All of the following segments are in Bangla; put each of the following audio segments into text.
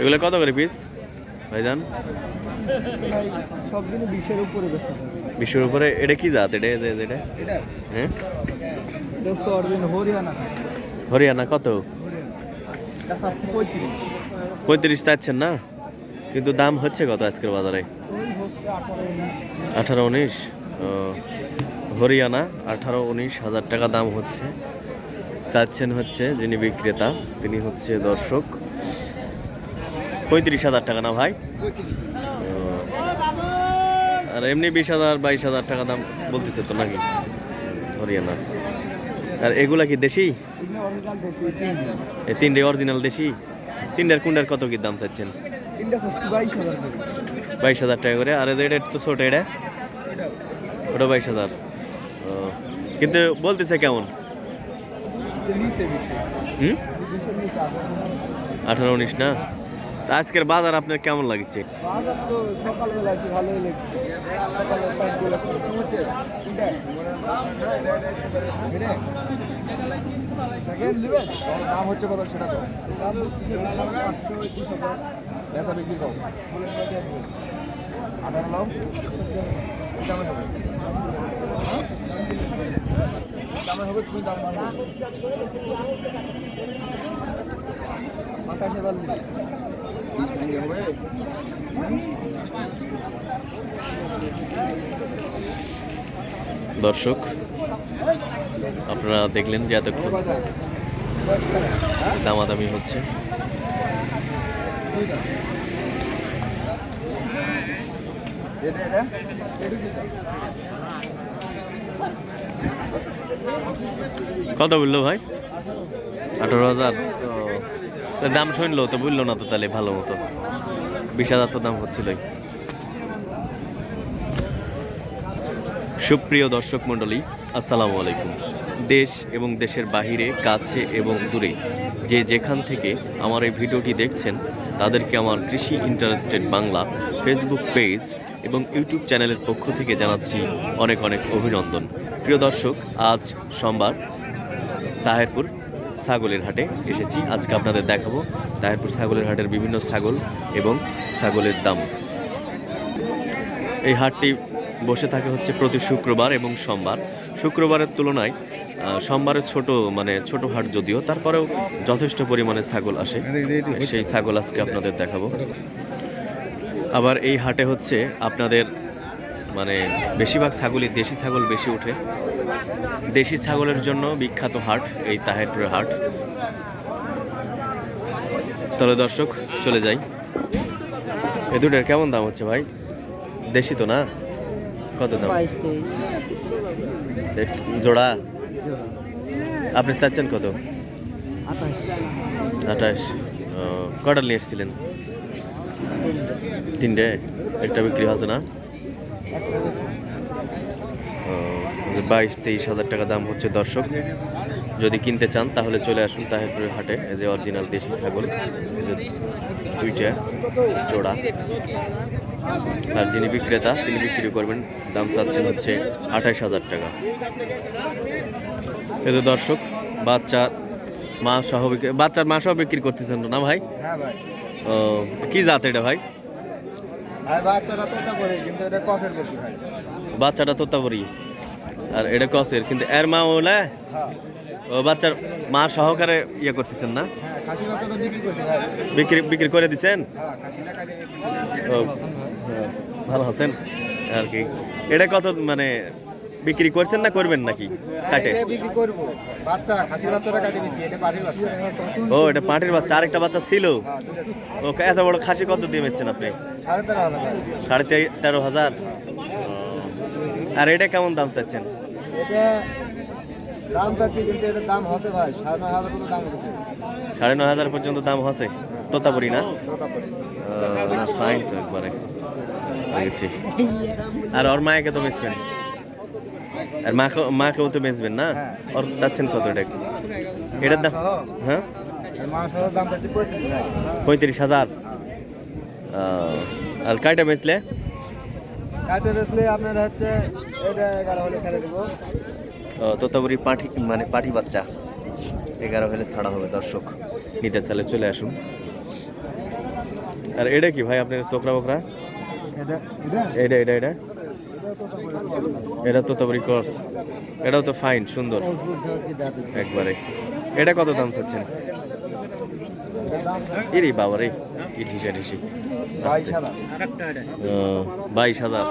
এগুলো কত করে পিস ভাইজান? বিশের উপরে বিশের উপরে এটা কি জাত? এটা এটা? হ্যাঁ? হরিয়ানা। হরিয়ানা কত? পঁয়ত্রিশ। চাচ্ছেন না? কিন্তু দাম হচ্ছে কত আজকের বাজারে? আঠারো উনিশ। হরিয়ানা আঠারো উনিশ হাজার টাকা দাম হচ্ছে। চাচ্ছেন হচ্ছে যিনি বিক্রেতা তিনি হচ্ছে দর্শক। পঁয়ত্রিশ হাজার টাকা না ভাই? আর এমনি বিশ হাজার, বাইশ হাজার টাকা দাম বলতেছে তো নাকি? হরিয়ানা। আর এগুলা কি দেশি? তিনটে অরিজিনাল দেশি? তিনটার কুন্ডার কত কি দাম চাচ্ছেন? বাইশ হাজার টাকা করে। আর এটা তো ছোট, এটা? ওটা বাইশ হাজার। কিন্তু বলতেছে কেমন? হুম? আঠারো, উনিশ না? তা আজকের বাজার আপনার কেমন লাগছে? দাম হবে? তুমি দাম দর্শক আপনারা দেখলেন যে এতক্ষণ দামাদামি হচ্ছে। এটা এটা? কত বলল ভাই? আঠারো হাজার। তো দাম শুনলো তো বলল না তো তাহলে ভালো মতো। বিশ হাজার তো দাম হচ্ছিলই। সুপ্রিয় দর্শক মণ্ডলী আসসালামু আলাইকুম। দেশ এবং দেশের বাহিরে কাছে এবং দূরে যে যেখান থেকে আমার এই ভিডিওটি দেখছেন তাদেরকে আমার কৃষি ইন্টারেস্টেড বাংলা ফেসবুক পেজ এবং ইউটিউব চ্যানেলের পক্ষ থেকে জানাচ্ছি অনেক অনেক অভিনন্দন। প্রিয় দর্শক, আজ সোমবার তাহেরপুর ছাগলের হাটে এসেছি। আজকে আপনাদের দেখাবো তাহেরপুর ছাগলের হাটের বিভিন্ন ছাগল এবং ছাগলের দাম। এই হাটটি বসে থাকে হচ্ছে প্রতি শুক্রবার এবং সোমবার। শুক্রবারের তুলনায় সোমবারের ছোট মানে ছোট হাট যদিও, তারপরেও যথেষ্ট পরিমাণে ছাগল আসে। সেই ছাগল আজকে আপনাদের দেখাবো। আবার এই হাটে হচ্ছে আপনাদের মানে বেশিরভাগ ছাগলই দেশি ছাগল বেশি ওঠে। দেশি ছাগলের জন্য বিখ্যাত হাট এই তাহেরপুরের হাট। তাহলে দর্শক চলে যাই। এ দুটোর কেমন দাম হচ্ছে ভাই? দেশি তো না? কত দাম? জোড়া? আপনি চাচ্ছেন কত? আঠাশ। কটা নিয়ে এসেছিলেন? তিনটে? একটা বিক্রি হচ্ছে না? বাইশ তেইশ হাজার টাকা দাম হচ্ছে দর্শক। যদি কিনতে চান তাহলে চলে আসুন তাহেরপুরের হাটে এই যে অরিজিনাল দেশি ছাগল এই যে দুইটা জোড়া। আর যিনি বিক্রেতা তিনি বিক্রি করবেন দাম চাচ্ছেন হচ্ছে আঠাশ হাজার টাকা। এই যে দর্শক বাচ্চা মা সহ বিক্রি বাচ্চার মা সহ বিক্রি করতেছেন না ভাই? হ্যাঁ ভাই। ও কি জাত এটা ভাই? বাচ্চাটা তোতাপুরি আর এটা কসের কিন্তু এর মা ওলা হ্যাঁ। ও বাচ্চার মা সহকারে ইয়ে করতেছেন না? হ্যাঁ বিক্রি বিক্রি করে দিছেন? হ্যাঁ, ভালো আছেন? আর কি। এটা কত মানে বিক্রি করছেন না করবেন নাকি কাটে বিক্রি করব। বাচ্চা খাসি বাচ্চাটা কাটে দিচ্ছি এটা বাড়ির বাচ্চা। ও এটা পাটির বাচ্চা আরেকটা বাচ্চা ছিল? হ্যাঁ ও এত বড় খাসি কত দিয়ে বেচছেন আপনি? সাড়ে তেরো হাজার আর এটা কেমন দাম চাচ্ছেন? এটা দাম চাচ্ছি কিন্তু এটার দাম হচ্ছে ভাই সাড়ে নয় হাজার মতো দাম উঠেছে সাড়ে নয় হাজার পর্যন্ত দাম হচ্ছে তোতাপুরি না? ফাইন তো একবারে। আর ওর মায়াকে তো বেচবেন? আর মাকে মাকেও তো বেচবেন না? হ্যাঁ। ওর যাচ্ছেন কত এটা এটার দাম? হ্যাঁ? পঁয়ত্রিশ হাজার। আর কয়টা বেচলে? আপনার হচ্ছে এটা এগারো হলে ছেড়ে দেবো। ও, তোতাপুরি পাঠি মানে পাঠি বাচ্চা। এগারো হলে ছাড়া হবে দর্শক। নিতে চালে চলে আসুন। আর এটা কি ভাই আপনার চোখরা বকরা এটা? এটা এটা এটা? এটা তো তারপরে ক্রস এটাও তো ফাইন সুন্দর। একবারে। এটা কত দাম চাচ্ছেন? ইরি বাবা রে কি ঢিসা ঢিসি বাইশ হাজার।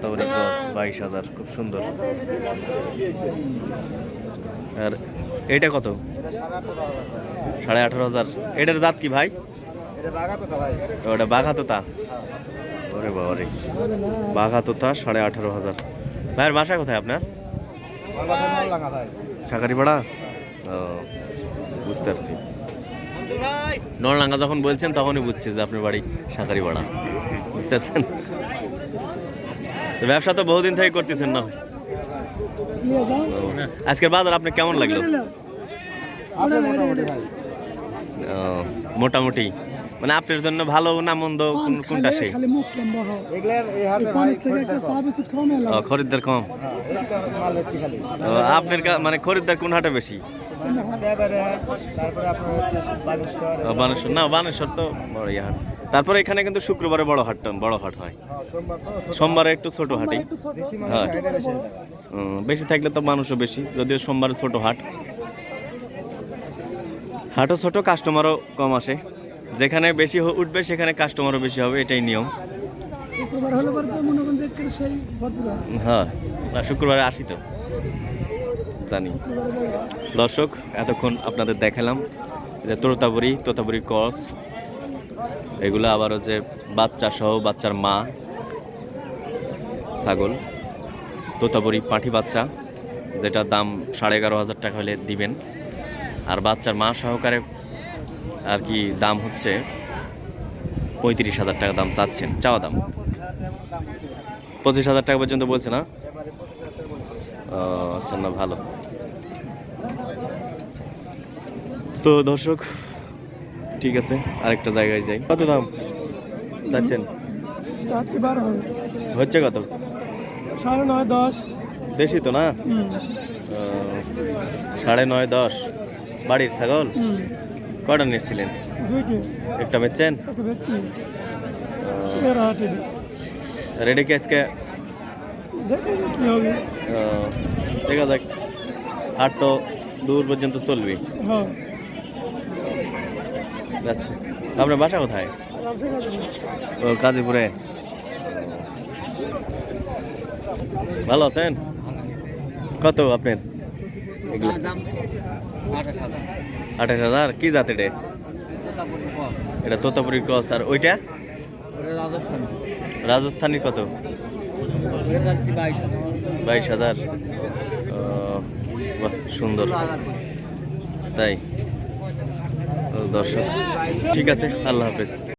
তারপরে ক্রস বাইশ হাজার খুব সুন্দর। আর এটা কত? সাড়ে আঠারো হাজার। এটার দাঁত কি ভাই? এটা বাঘা তো ওটা তোতা ওরে বাবা রে। বাঘা তোতা সাড়ে আঠারো হাজার। ভাইয়ের বাসা কোথায় আপনার? সাকারিপাড়া? ও বুঝতে পারছি। নরলাঙ্গা যখন বলছেন তখনই বুঝছি যে আপনার বাড়ি সাকারিপাড়া। বুঝতে পারছেন? তো ব্যবসা তো বহুদিন থেকে করতেছেন না। আজকের বাজার আপনি কেমন লাগল? মোটামুটি। মানে আপনার জন্য ভালো না মন্দ কোন- কোনটা সেই? হাটে খরিদ্দার কম। হ্যাঁ, আপনার মানে খরিদ্দার কোন হাটে বেশি? বানেশ্বর। না বানেশ্বর তো বড় ইয়ে হাট। তারপরে এখানে কিন্তু শুক্রবারে বড় হাটটা বড় হাট হয়। হ্যাঁ, সোমবার তো সোমবারে একটু ছোট। হাটই বেশি হ্যাঁ। হয়। বেশি থাকলে তো মানুষও বেশি যদিও সোমবারে ছোট হাট। হাটও ছোট কাস্টমারও কম আসে। যেখানে বেশি উঠবে সেখানে কাস্টমারও বেশি হবে এটাই নিয়ম। হয় না শুক্রবারে আসি তো। জানি। দর্শক এতক্ষণ আপনাদের দেখালাম যে তোতাপুরি তোতাপুরি ক্রস এগুলো আবার হচ্ছে বাচ্চা সহ বাচ্চার মা ছাগল তোতাপুরি পাঁঠি বাচ্চা যেটা দাম সাড়ে এগারো হাজার টাকা হলে দিবেন। আর বাচ্চার মা সহকারে আর কি দাম হচ্ছে পঁয়ত্রিশ হাজার টাকা দাম চাচ্ছেন চাওয়া দাম। পঁচিশ হাজার টাকা পর্যন্ত বলছে না? আচ্ছা না ভালো। তো দর্শক ঠিক আছে আরেকটা জায়গায় যাই। কত দাম যাচ্ছেন চাচ্ছি বারো হবে হচ্ছে কত? সাড়ে নয় দশ। দেশি তো না? সাড়ে নয় দশ। বাড়ির ছাগল? কয়টা নিয়েছিলেন একটা বেচছেন? রেডি কি আজকে? দেখে যাক। হাট তো দূর পর্যন্ত চলবে। হ্যাঁ। আচ্ছা। আপনার বাসা কোথায়? ও কাজীপুরে ভালো আছেন? কত আপনার? এগুলো আঠাশ হাজার? কি জাত এটা? এটা তোতাপুরি ক্রস। আর ওইটা? রাজস্থানি কত? বাইশ হাজার। সুন্দর। তাই। দর্শক, ঠিক আছে, আল্লাহ হাফেজ।